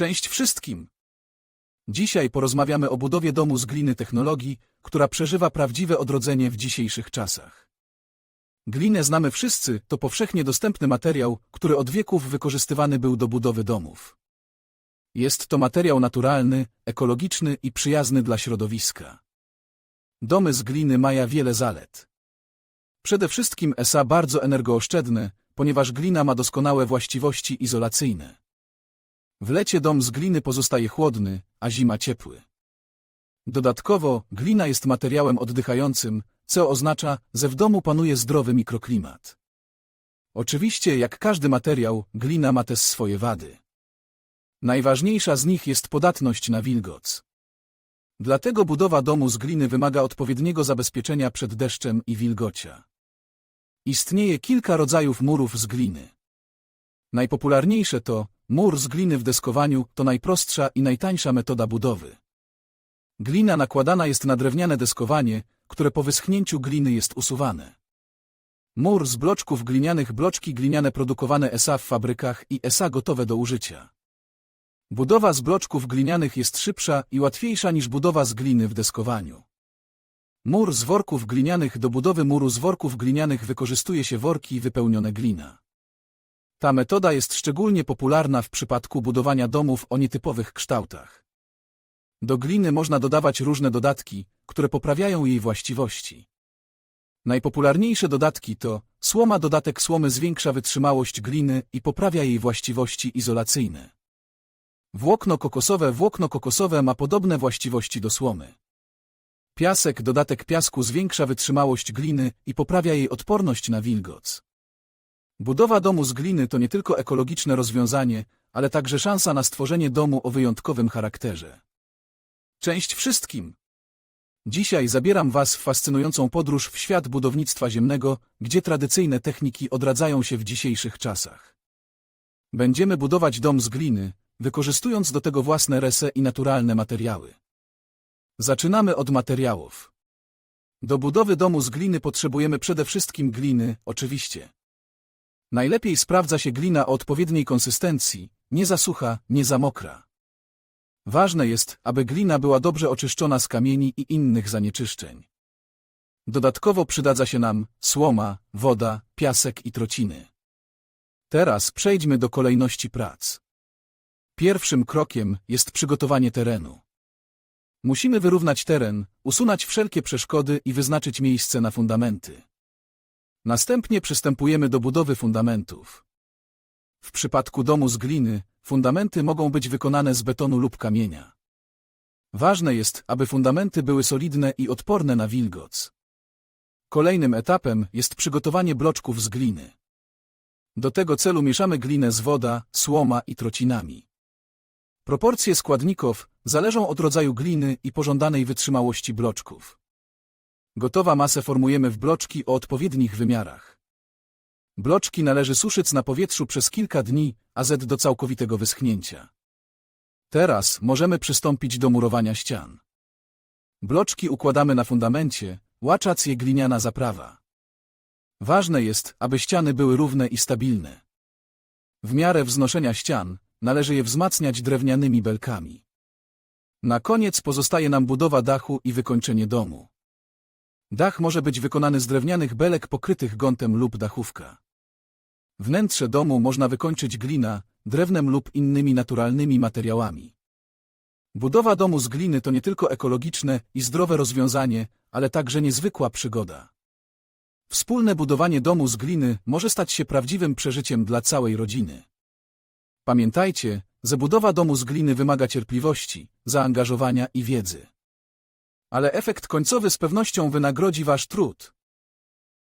Cześć wszystkim! Dzisiaj porozmawiamy o budowie domu z gliny technologii, która przeżywa prawdziwe odrodzenie w dzisiejszych czasach. Glinę znamy wszyscy, to powszechnie dostępny materiał, który od wieków wykorzystywany był do budowy domów. Jest to materiał naturalny, ekologiczny i przyjazny dla środowiska. Domy z gliny mają wiele zalet. Przede wszystkim SA bardzo energooszczędne, ponieważ glina ma doskonałe właściwości izolacyjne. W lecie dom z gliny pozostaje chłodny, a zima ciepły. Dodatkowo, glina jest materiałem oddychającym, co oznacza, że w domu panuje zdrowy mikroklimat. Oczywiście, jak każdy materiał, glina ma też swoje wady. Najważniejsza z nich jest podatność na wilgoc. Dlatego budowa domu z gliny wymaga odpowiedniego zabezpieczenia przed deszczem i wilgocia. Istnieje kilka rodzajów murów z gliny. Najpopularniejsze to mur z gliny w deskowaniu to najprostsza i najtańsza metoda budowy. Glina nakładana jest na drewniane deskowanie, które po wyschnięciu gliny jest usuwane. Mur z bloczków glinianych bloczki gliniane produkowane SA w fabrykach i SA gotowe do użycia. Budowa z bloczków glinianych jest szybsza i łatwiejsza niż budowa z gliny w deskowaniu. Mur z worków glinianych do budowy muru z worków glinianych wykorzystuje się worki wypełnione glina. Ta metoda jest szczególnie popularna w przypadku budowania domów o nietypowych kształtach. Do gliny można dodawać różne dodatki, które poprawiają jej właściwości. Najpopularniejsze dodatki to słoma dodatek słomy zwiększa wytrzymałość gliny i poprawia jej właściwości izolacyjne. Włókno kokosowe Włókno kokosowe ma podobne właściwości do słomy. Piasek dodatek piasku zwiększa wytrzymałość gliny i poprawia jej odporność na wilgoc. Budowa domu z gliny to nie tylko ekologiczne rozwiązanie, ale także szansa na stworzenie domu o wyjątkowym charakterze. Cześć wszystkim! Dzisiaj zabieram Was w fascynującą podróż w świat budownictwa ziemnego, gdzie tradycyjne techniki odradzają się w dzisiejszych czasach. Będziemy budować dom z gliny, wykorzystując do tego własne rese i naturalne materiały. Zaczynamy od materiałów. Do budowy domu z gliny potrzebujemy przede wszystkim gliny, oczywiście. Najlepiej sprawdza się glina o odpowiedniej konsystencji, nie za sucha, nie za mokra. Ważne jest, aby glina była dobrze oczyszczona z kamieni i innych zanieczyszczeń. Dodatkowo przydadza się nam słoma, woda, piasek i trociny. Teraz przejdźmy do kolejności prac. Pierwszym krokiem jest przygotowanie terenu. Musimy wyrównać teren, usunąć wszelkie przeszkody i wyznaczyć miejsce na fundamenty. Następnie przystępujemy do budowy fundamentów. W przypadku domu z gliny, fundamenty mogą być wykonane z betonu lub kamienia. Ważne jest, aby fundamenty były solidne i odporne na wilgoc. Kolejnym etapem jest przygotowanie bloczków z gliny. Do tego celu mieszamy glinę z woda, słoma i trocinami. Proporcje składników zależą od rodzaju gliny i pożądanej wytrzymałości bloczków. Gotowa masę formujemy w bloczki o odpowiednich wymiarach. Bloczki należy suszyć na powietrzu przez kilka dni, a z do całkowitego wyschnięcia. Teraz możemy przystąpić do murowania ścian. Bloczki układamy na fundamencie, łacząc je gliniana zaprawa. Ważne jest, aby ściany były równe i stabilne. W miarę wznoszenia ścian należy je wzmacniać drewnianymi belkami. Na koniec pozostaje nam budowa dachu i wykończenie domu. Dach może być wykonany z drewnianych belek pokrytych gątem lub dachówka. Wnętrze domu można wykończyć glina, drewnem lub innymi naturalnymi materiałami. Budowa domu z gliny to nie tylko ekologiczne i zdrowe rozwiązanie, ale także niezwykła przygoda. Wspólne budowanie domu z gliny może stać się prawdziwym przeżyciem dla całej rodziny. Pamiętajcie, że budowa domu z gliny wymaga cierpliwości, zaangażowania i wiedzy. Ale efekt końcowy z pewnością wynagrodzi wasz trud.